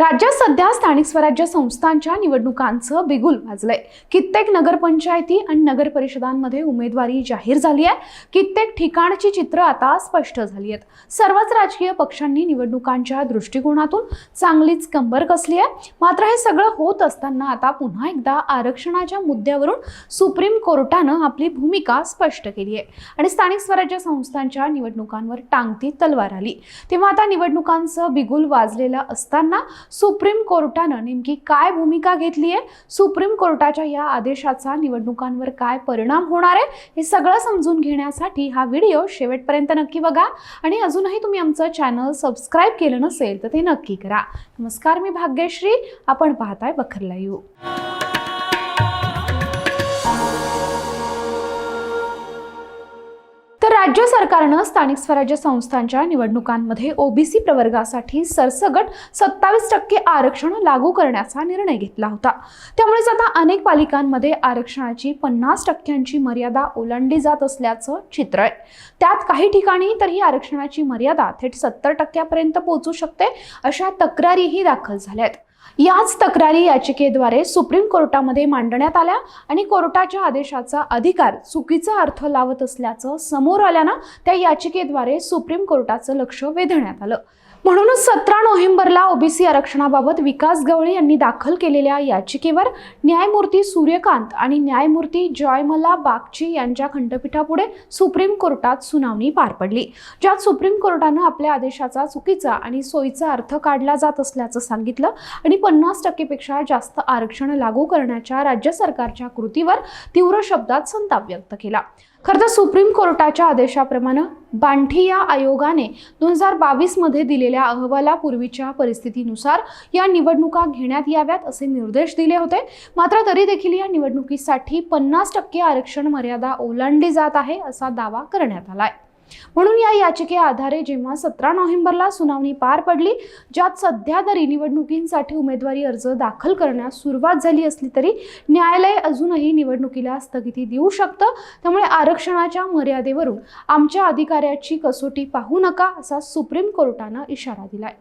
राज्यात सध्या स्थानिक स्वराज्य संस्थांच्या निवडणुकांचं बिगुल वाजलंय. कित्येक नगरपंचायती आणि नगर परिषदांमध्ये उमेदवारी जाहीर झाली आहे. कित्येक ठिकाणची चित्र आता स्पष्ट झाली आहेत. सर्वच राजकीय पक्षांनी निवडणुकांच्या दृष्टिकोनातून चांगलीच कंबर कसली आहे. मात्र हे सगळं होत असताना आता पुन्हा एकदा आरक्षणाच्या मुद्द्यावरून सुप्रीम कोर्टानं आपली भूमिका स्पष्ट केली आहे. आणि स्थानिक स्वराज्य संस्थांच्या निवडणुकांवर टांगती तलवार आली. तेव्हा आता निवडणुकांचं बिगुल वाजलेलं असताना सुप्रीम कोर्टानं नेमकी काय भूमिका घेतली आहे? सुप्रीम कोर्टाच्या या आदेशाचा निवडणुकांवर काय परिणाम होणार आहे? हे सगळं समजून घेण्यासाठी हा व्हिडिओ शेवटपर्यंत नक्की बघा. आणि अजूनही तुम्ही आमचं चॅनल सबस्क्राईब केलं नसेल तर ते नक्की करा. नमस्कार मी भाग्यश्री. आपण पाहताय बखर लाईव्ह. राज्य सरकारनं स्थानिक स्वराज्य संस्थांच्या निवडणुकांमध्ये ओबीसी प्रवर्गासाठी सरसगट सत्तावीस टक्के आरक्षण लागू करण्याचा निर्णय घेतला होता. त्यामुळेच आता अनेक पालिकांमध्ये आरक्षणाची पन्नास टक्क्यांची मर्यादा ओलांडली जात असल्याचं चित्र आहे. त्यात काही ठिकाणी तर ही आरक्षणाची मर्यादा थेट सत्तर टक्क्यापर्यंत पोहोचू शकते अशा तक्रारीही दाखल झाल्या आहेत. याच तक्रारी याचिकेद्वारे सुप्रीम कोर्टामध्ये मांडण्यात आल्या आणि कोर्टाच्या आदेशाचा अधिकार चुकीचा अर्थ लावत असल्याचं समोर आल्यानं त्या याचिकेद्वारे सुप्रीम कोर्टाचं लक्ष वेधण्यात आलं. म्हणूनच सतरा नोव्हेंबरला ओबीसी आरक्षणाबाबत विकास गवळी यांनी दाखल केलेल्या याचिकेवर न्यायमूर्ती सूर्यकांत आणि न्यायमूर्ती जॉयमला बागची यांच्या खंडपीठापुढे सुप्रीम कोर्टात सुनावणी पार पडली ज्यात सुप्रीम कोर्टानं आपल्या आदेशाचा चुकीचा आणि सोयीचा अर्थ काढला जात असल्याचं सांगितलं आणि पन्नास टक्केपेक्षा जास्त आरक्षण लागू करण्याच्या राज्य सरकारच्या कृतीवर तीव्र शब्दात संताप व्यक्त केला. खरं तर सुप्रीम कोर्टाच्या आदेशाप्रमाणे बांठिया आयोगाने दोन हजार बावीसमध्ये दिलेल्या अहवालापूर्वीच्या परिस्थितीनुसार या निवडणुका घेण्यात याव्यात असे निर्देश दिले होते. मात्र तरी देखील या निवडणुकीसाठी पन्नास टक्के आरक्षण मर्यादा ओलांडली जात आहे असा दावा करण्यात आला आहे म्हणून या याचिके आधारे जेव्हा सतरा नोव्हेंबरला सुनावणी पार पडली ज्यात सध्या तरी निवडणुकींसाठी उमेदवारी अर्ज दाखल करण्यास सुरुवात झाली असली तरी न्यायालय अजूनही निवडणुकीला स्थगिती देऊ शकतं. त्यामुळे आरक्षणाच्या मर्यादेवरून आमच्या अधिकाऱ्याची कसोटी पाहू नका असा सुप्रीम कोर्टानं इशारा दिलाय.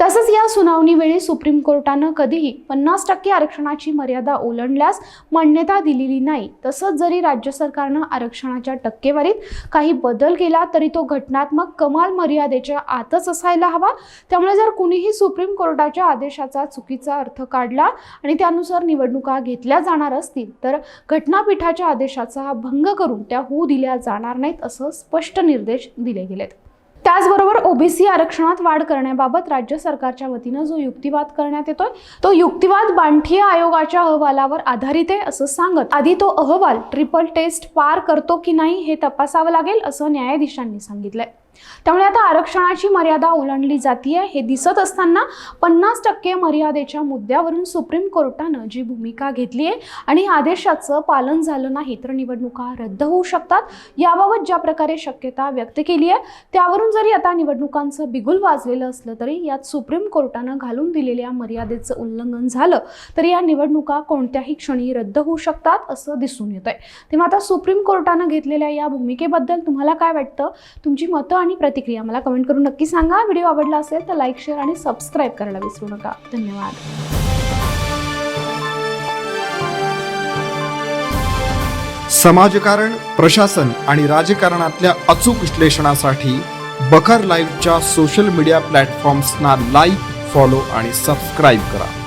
तसंच या सुनावणीवेळी सुप्रीम कोर्टानं कधीही पन्नास टक्के आरक्षणाची मर्यादा ओलांडल्यास मान्यता दिलेली नाही. तसंच जरी राज्य सरकारनं आरक्षणाच्या टक्केवारीत काही बदल केला तरी तो घटनात्मक कमाल मर्यादेच्या आतच असायला हवा. त्यामुळे जर कुणीही सुप्रीम कोर्टाच्या आदेशाचा चुकीचा अर्थ काढला आणि त्यानुसार निवडणुका घेतल्या जाणार असतील तर घटनापीठाच्या आदेशाचा भंग करून त्या होऊ दिल्या जाणार नाहीत असं स्पष्ट निर्देश दिले गेलेत. त्याचबरोबर ओबीसी आरक्षणात वाढ करण्याबाबत राज्य सरकारच्या वतीनं जो युक्तिवाद करण्यात येतोय तो युक्तिवाद बांठिया आयोगाच्या अहवालावर आधारित आहे असं सांगत आधी तो अहवाल ट्रिपल टेस्ट पार करतो की नाही हे तपासावं लागेल असं न्यायाधीशांनी सांगितलंय. त्यामुळे आता आरक्षणाची मर्यादा ओलांडली जातीये. हे दिसत असताना पन्नास टक्के मर्यादेच्या मुद्द्यावरून सुप्रीम कोर्टानं जी भूमिका घेतली आहे आणि आदेशाचं पालन झालं नाही तर निवडणुका रद्द होऊ शकतात. याबाबत ज्या प्रकारे शक्यता व्यक्त केली आहे त्यावरून जरी आता निवडणुकांचं बिगुल वाजलेलं असलं तरी यात सुप्रीम कोर्टानं घालून दिलेल्या मर्यादेचं उल्लंघन झालं तरी या निवडणुका कोणत्याही क्षणी रद्द होऊ शकतात असं दिसून येत आहे तेव्हा आता सुप्रीम कोर्टानं घेतलेल्या या भूमिकेबद्दल तुम्हाला काय वाटतं? तुमची मतं आणि प्रतिक्रिया मला कमेंट करून नक्की सांगा. व्हिडिओ आवडला असेल तर लाईक शेअर आणि सबस्क्राईब करायला विसरू नका. धन्यवाद. समाजकारण प्रशासन आणि राजकारणातल्या अचूक विश्लेषणासाठी बखर लाईव्हच्या सोशल मीडिया प्लॅटफॉर्म्सना लाईक फॉलो आणि सबस्क्राईब करा.